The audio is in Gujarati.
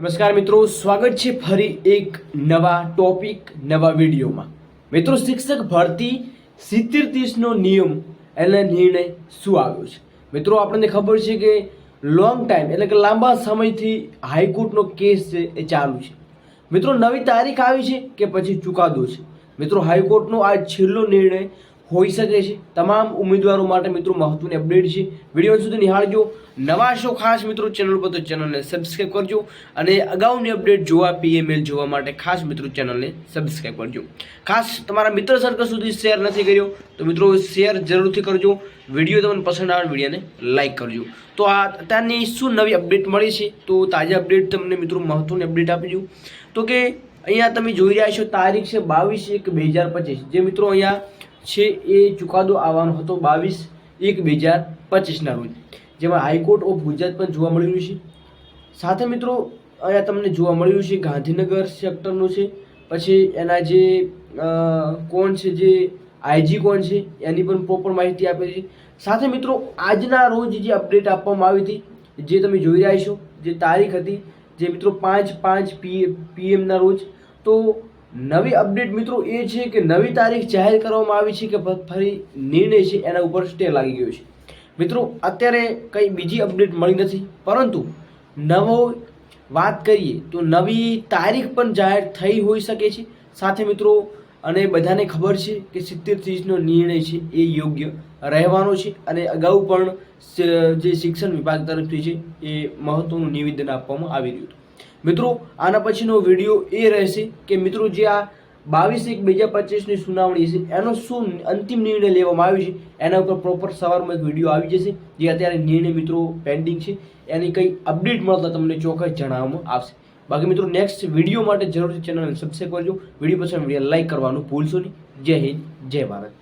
નમસ્કાર મિત્રો, સ્વાગત છે ફરી એક નવા ટોપિક, નવા વિડીયોમાં. મિત્રો, શિક્ષક ભરતી સિત્તેર ત્રીસનો નિયમ એટલે નિર્ણય શું આવ્યો છે? મિત્રો, આપણને ખબર છે કે લોંગ ટાઈમ એટલે કે લાંબા સમયથી હાઈકોર્ટનો કેસ છે એ ચાલુ છે. મિત્રો, નવી તારીખ આવી છે કે પછી ચુકાદો છે? મિત્રો, હાઈકોર્ટનો આ છેલ્લો નિર્ણય હોઈ શકે છે. તમામ ઉમેદવારો માટે મિત્રો મહત્વની અપડેટ છે. વીડિયો સુધી નિહાળજો. નવા શો ખાસ મિત્રો ચેનલ પર તો ચેનલને સબસ્ક્રાઈબ કરજો અને અગાઉની અપડેટ જોવા પીએમએલ જોવા માટે ખાસ મિત્રો ચેનલને સબસ્ક્રાઈબ કરજો. ખાસ તમારા મિત્ર સર્કલ સુધી શેર નથી કર્યો તો મિત્રો શેર જરૂરથી કરજો. વીડિયો તમને પસંદ આવે વિડીયોને લાઇક કરજો. તો આ અત્યારની શું નવી અપડેટ મળી છે? તો તાજા અપડેટ તમને મિત્રો મહત્વની અપડેટ આપી દઉં. તો કે અહીંયા તમે જોઈ રહ્યા છો, તારીખ છે બાવીસ એક બે હજાર પચીસ. જે મિત્રો અહીંયા છે એ ચુકાદો આવવાનો હતો બાવીસ એક બે હજાર પચીસના રોજ. જેમાં હાઈકોર્ટ ઓફ ગુજરાત પણ જોવા મળી રહ્યું છે. સાથે મિત્રો, અહીંયા તમને જોવા મળી રહ્યું છે ગાંધીનગર સેક્ટરનું છે. પછી એના જે કોણ છે, જે આઈજી કોણ છે, એની પણ પ્રોપર માહિતી આપેલી છે. સાથે મિત્રો, આજના રોજ જે અપડેટ આપવામાં આવી હતી, જે તમે જોઈ રહ્યા છો, જે તારીખ હતી, જે મિત્રો પાંચ પાંચ પી, પીએમના રોજ, તો નવી અપડેટ મિત્રો એ છે કે નવી તારીખ જાહેર કરવામાં આવી છે કે ફરી નિર્ણય છે એના ઉપર સ્ટે લાગી ગયો છે. મિત્રો, અત્યારે કંઈ બીજી અપડેટ મળી નથી. પરંતુ નવો વાત કરીએ તો નવી તારીખ પણ જાહેર થઈ હોઈ શકે છે. સાથે મિત્રો, અને બધાને ખબર છે કે સિત્તેર ત્રીસનો નિર્ણય છે એ યોગ્ય રહેવાનો છે. અને અગાઉ પણ જે શિક્ષણ વિભાગ તરફથી છે એ મહત્ત્વનું નિવેદન આપવામાં આવી રહ્યું હતું. મિત્રો, આના પછીનો વીડિયો એ રહેશે કે મિત્રો જે આ બાવીસ એક બે હજાર પચીસની સુનાવણી છે, એનો શું અંતિમ નિર્ણય લેવામાં આવ્યો છે, એના ઉપર પ્રોપર સવારમાં એક વીડિયો આવી જશે, જે અત્યારે નિર્ણય મિત્રો પેન્ડિંગ છે, એની કંઈ અપડેટ મળતા તમને ચોક્કસ જણાવવામાં આવશે. બાકી મિત્રો નેક્સ્ટ વીડિયો માટે જરૂરથી ચેનલને સબસ્ક્રાઈબ કરજો, વીડિયો પસંદ વીડિયો લાઇક કરવાનું ભૂલશો નહીં. જય હિન્દ, જય ભારત.